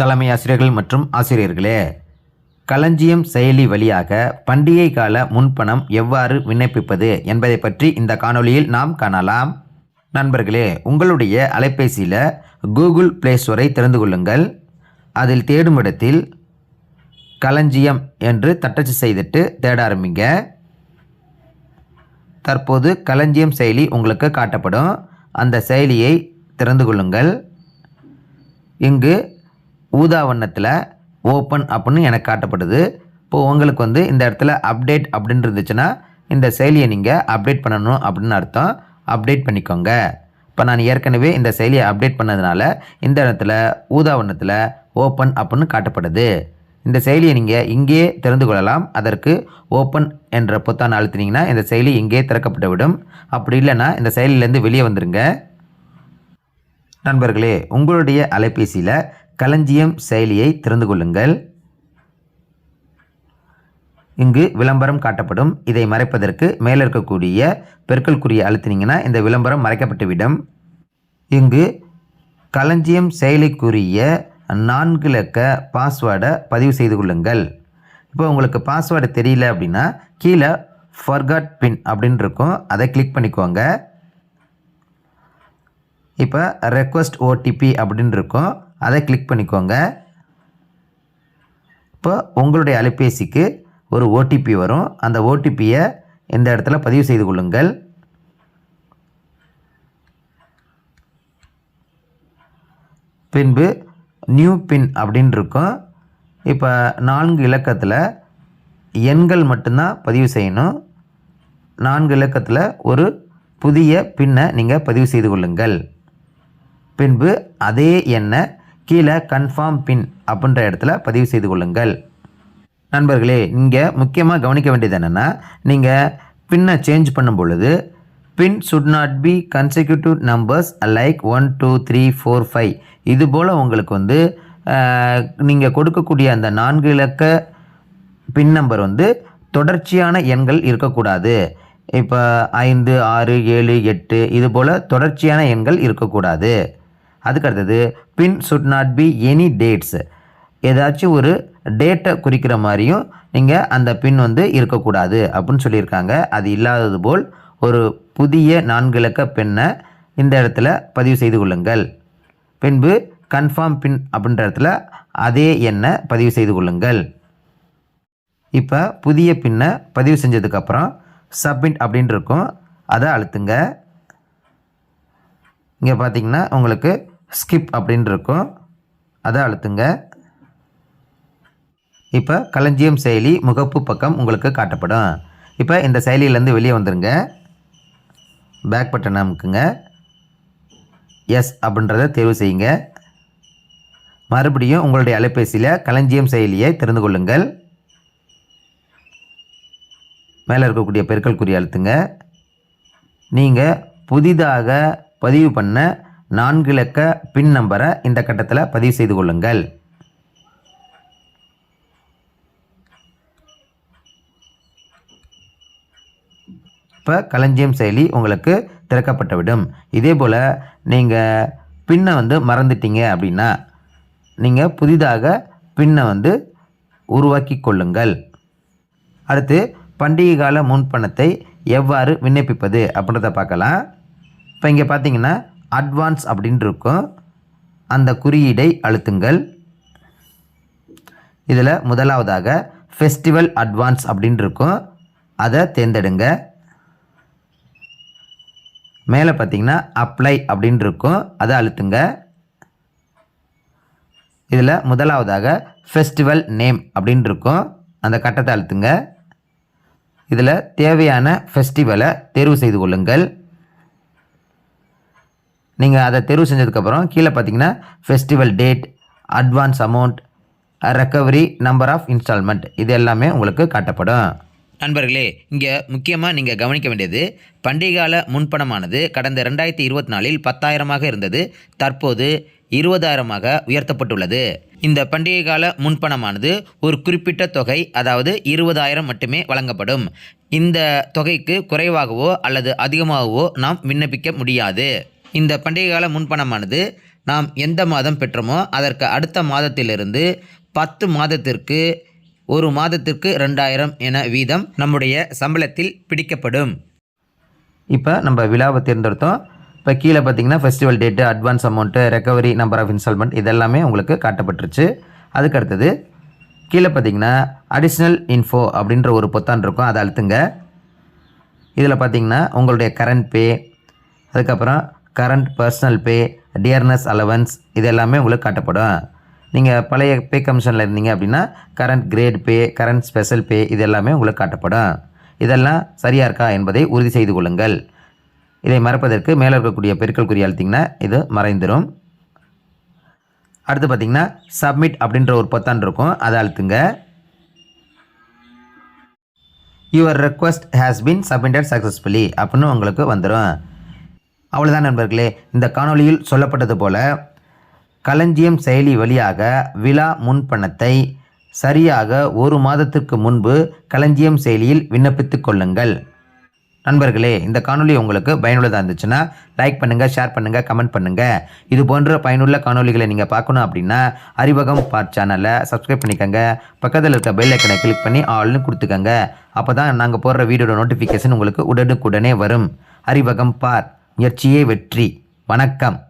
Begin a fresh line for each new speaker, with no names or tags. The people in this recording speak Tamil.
தலைமை ஆசிரியர்கள் மற்றும் ஆசிரியர்களே களஞ்சியம் செயலி வழியாக பண்டிகை கால முன்பணம் எவ்வாறு விண்ணப்பிப்பது என்பதை பற்றி இந்த காணொளியில் நாம் காணலாம். நண்பர்களே உங்களுடைய அலைபேசியில் கூகுள் பிளே ஸ்டோரை திறந்து கொள்ளுங்கள். அதில் தேடும் இடத்தில் களஞ்சியம் என்று தட்டச்சு செய்துட்டு தேட ஆரம்பிங்க. தற்போது களஞ்சியம் செயலி உங்களுக்கு காட்டப்படும். அந்த செயலியை திறந்து கொள்ளுங்கள். இங்கு ஊதா வண்ணத்தில் ஓப்பன் அப்படின்னு எனக்கு காட்டப்படுது. இப்போது உங்களுக்கு வந்து இந்த இடத்துல அப்டேட் அப்படின்னு இருந்துச்சுன்னா இந்த செயலியை நீங்கள் அப்டேட் பண்ணணும் அப்படின்னு அர்த்தம். அப்டேட் பண்ணிக்கோங்க. இப்போ நான் ஏற்கனவே இந்த செயலியை அப்டேட் பண்ணதுனால இந்த இடத்துல ஊதா வண்ணத்தில் ஓப்பன் அப்படின்னு காட்டப்படுது. இந்த செயலியை நீங்கள் இங்கே திறந்து கொள்ளலாம். அதற்கு ஓப்பன் என்ற பொத்தானை அழுத்தினீங்கன்னா இந்த செயலி இங்கே திறக்கப்பட்டு விடும். அப்படி இல்லைன்னா இந்த செயலியிலேருந்து வெளியே வந்துடுங்க நண்பர்களே உங்களுடைய அலைபேசியில் களஞ்சியம் செயலியை திறந்து கொள்ளுங்கள். இங்கு விளம்பரம் காட்டப்படும். இதை மறைப்பதற்கு மேலே இருக்கக்கூடிய பெருக்கல் குறியை அழுத்தினீங்கன்னா இந்த விளம்பரம் மறைக்கப்பட்டுவிடும். இங்கு களஞ்சியம் செயலிக்குரிய நான்கு இலக்க பாஸ்வேர்டை பதிவு செய்து கொள்ளுங்கள். இப்போ உங்களுக்கு பாஸ்வேர்டு தெரியல அப்படின்னா கீழே ஃபர்காட் பின் அப்படின்னு இருக்கும். அதை கிளிக் பண்ணிக்கோங்க. இப்போ ரெக்வஸ்ட் ஓடிபி அப்படின்னு இருக்கும். அதை கிளிக் பண்ணிக்கோங்க. இப்போ உங்களுடைய அலைபேசிக்கு ஒரு ஓடிபி வரும். அந்த ஓடிபியை இந்த இடத்துல பதிவு செய்து கொள்ளுங்கள்? பின்பு நியூ பின் அப்படின்னு இருக்கும். இப்போ நான்கு இலக்கத்தில் எண்கள் மட்டும்தான் பதிவு செய்யணும். நான்கு இலக்கத்தில் ஒரு புதிய பின்னை நீங்கள் பதிவு செய்து கொள்ளுங்கள். பின்பு அதே எண்ணை கீழே கன்ஃபார்ம் பின் அப்படின்ற இடத்துல பதிவு செய்து கொள்ளுங்கள். நண்பர்களே இங்கே முக்கியமாக கவனிக்க வேண்டியது என்னென்னா நீங்கள் பின்னை சேஞ்ச் பண்ணும் பொழுது pin should not be consecutive numbers like one two three four five இது போல் உங்களுக்கு வந்து நீங்கள் கொடுக்கக்கூடிய அந்த நான்கு இலக்க பின் நம்பர் வந்து தொடர்ச்சியான எண்கள் இருக்கக்கூடாது. இப்போ ஐந்து ஆறு ஏழு எட்டு இது போல் தொடர்ச்சியான எண்கள் இருக்கக்கூடாது. அதுக்கு அடுத்தது pin should not be any dates ஏதாச்சும் ஒரு டேட்டை குறிக்கிற மாதிரியும் நீங்கள் அந்த பின் வந்து இருக்கக்கூடாது அப்படின்னு சொல்லியிருக்காங்க. அது இல்லாதது போல் ஒரு புதிய நான்கு இலக்க பெண்ணை இந்த இடத்துல பதிவு செய்து கொள்ளுங்கள். பின்பு கன்ஃபார்ம் பின் அப்படின்ற இடத்துல அதே எண்ணை பதிவு செய்து கொள்ளுங்கள். இப்போ புதிய பின்னை பதிவு செஞ்சதுக்கப்புறம் சப்மிட் அப்படின்ட்டு இருக்கும். அதை அழுத்துங்க. இங்கே பார்த்தீங்கன்னா உங்களுக்கு ஸ்கிப் அப்படின்னு இருக்கும் அதை அழுத்துங்க. இப்போ களஞ்சியம் செயலி முகப்பு பக்கம் உங்களுக்கு காட்டப்படும். இப்போ இந்த செயலியிலேருந்து வெளியே வந்துடுங்க பேக் பட்டன் அமுக்குங்க. எஸ் அப்படின்றத தேர்வு செய்யுங்க. மறுபடியும் உங்களுடைய அலைபேசியில் களஞ்சியம் செயலியை திறந்து கொள்ளுங்கள். மேலே இருக்கக்கூடிய பெருக்கல் குறி அழுத்துங்க. நீங்கள் புதிதாக பதிவு பண்ண நான்கு இலக்க பின் நம்பரை இந்த கட்டத்தில் பதிவு செய்து கொள்ளுங்கள். இப்போ களஞ்சியம் செயலி உங்களுக்கு திறக்கப்பட்டுவிடும். இதே போல் நீங்கள் பின்னை வந்து மறந்துட்டீங்க அப்படின்னா நீங்கள் புதிதாக பின்னை வந்து உருவாக்கி கொள்ளுங்கள். அடுத்து பண்டிகை கால முன்பணத்தை எவ்வாறு விண்ணப்பிப்பது அப்படின்றத பார்க்கலாம். இப்போ இங்கே பார்த்தீங்கன்னா அட்வான்ஸ் அப்படின்னு இருக்கும் அந்த குறியீடை அழுத்துங்கள். இதில் முதலாவதாக ஃபெஸ்டிவல் அட்வான்ஸ் அப்படின்னு இருக்கும் அதை தேர்ந்தெடுங்க. மேலே பார்த்தீங்கன்னா அப்ளை அப்படின்னு இருக்கும் அதை அழுத்துங்க. இதில் முதலாவதாக ஃபெஸ்டிவல் நேம் அப்படின்னு இருக்கும் அந்த கட்டத்தை அழுத்துங்க. இதில் தேவையான ஃபெஸ்டிவலை தேர்வு செய்து கொள்ளுங்கள். நீங்கள் அதை தெரிவு செஞ்சதுக்கப்புறம் கீழே பார்த்தீங்கன்னா festival date advance amount recovery number of installment இது எல்லாமே உங்களுக்கு காட்டப்படும்.
நண்பர்களே இங்கே முக்கியமாக நீங்கள் கவனிக்க வேண்டியது பண்டிகை கால முன்பணமானது கடந்த ரெண்டாயிரத்தி இருபத்தி நாலில் பத்தாயிரமாக இருந்தது தற்போது இருபதாயிரமாக உயர்த்தப்பட்டுள்ளது. இந்த பண்டிகை கால முன்பணமானது ஒரு குறிப்பிட்ட தொகை அதாவது இருபதாயிரம் மட்டுமே வழங்கப்படும். இந்த தொகைக்கு குறைவாகவோ அல்லது அதிகமாகவோ நாம் விண்ணப்பிக்க முடியாது. இந்த பண்டிகை கால முன்பணமானது நாம் எந்த மாதம் பெற்றோமோ அதற்கு அடுத்த மாதத்திலிருந்து பத்து மாதத்திற்கு ஒரு மாதத்திற்கு ரெண்டாயிரம் என வீதம் நம்முடைய சம்பளத்தில் பிடிக்கப்படும்.
இப்போ நம்ம விழாவை தேர்ந்தெடுத்தோம். இப்போ கீழே பார்த்தீங்கன்னா festival date advance amount recovery number of installment இதெல்லாமே உங்களுக்கு காட்டப்பட்டுருச்சு. அதுக்கு அடுத்தது கீழே பார்த்தீங்கன்னா அடிஷ்னல் இன்ஃபோ அப்படின்ற ஒரு பொத்தான் இருக்கும். அதை அழுத்துங்க. இதில் பார்த்தீங்கன்னா உங்களுடைய கரண்ட் பே அதுக்கப்புறம் current personal pay dearness allowance இது எல்லாமே உங்களுக்கு காட்டப்படும். நீங்கள் பழைய பே கமிஷனில் இருந்தீங்க அப்படின்னா current grade pay current special pay இது எல்லாமே உங்களுக்கு காட்டப்படும். இதெல்லாம் சரியாக இருக்கா என்பதை உறுதி செய்து கொள்ளுங்கள். இதை மறப்பதற்கு மேலே இருக்கக்கூடிய பெருக்கல் குறி அழுத்திங்கன்னா இது மறைந்துடும் அடுத்து பார்த்தீங்கன்னா சப்மிட் அப்படின்ற ஒரு பொத்தான் இருக்கும். அதை அழுத்துங்க. Your request has been submitted successfully அப்படின்னு உங்களுக்கு வந்துடும் அவ்வளோதான் நண்பர்களே. இந்த காணொளியில் சொல்லப்பட்டது போல களஞ்சியம் செயலி வழியாக விழா முன்பணத்தை சரியாக ஒரு மாதத்திற்கு முன்பு களஞ்சியம் செயலியில் விண்ணப்பித்துக் கொள்ளுங்கள். நண்பர்களே இந்த காணொளி உங்களுக்கு பயனுள்ளதாக இருந்துச்சுன்னா லைக் பண்ணுங்கள் ஷேர் பண்ணுங்கள் கமெண்ட் பண்ணுங்கள் இது போன்ற பயனுள்ள காணொளிகளை நீங்கள் பார்க்கணும் அப்படின்னா அறிவகம் பார் சேனலை சப்ஸ்கிரைப் பண்ணிக்கோங்க. பக்கத்தில் இருக்க பெல் ஐக்கனை கிளிக் பண்ணி ஆல்னு கொடுத்துக்கோங்க. அப்போ தான் நாங்கள் போடுற வீடியோட நோட்டிஃபிகேஷன் உங்களுக்கு உடனுக்குடனே வரும். அறிவகம் பார் முயற்சியே வெற்றி. வணக்கம்.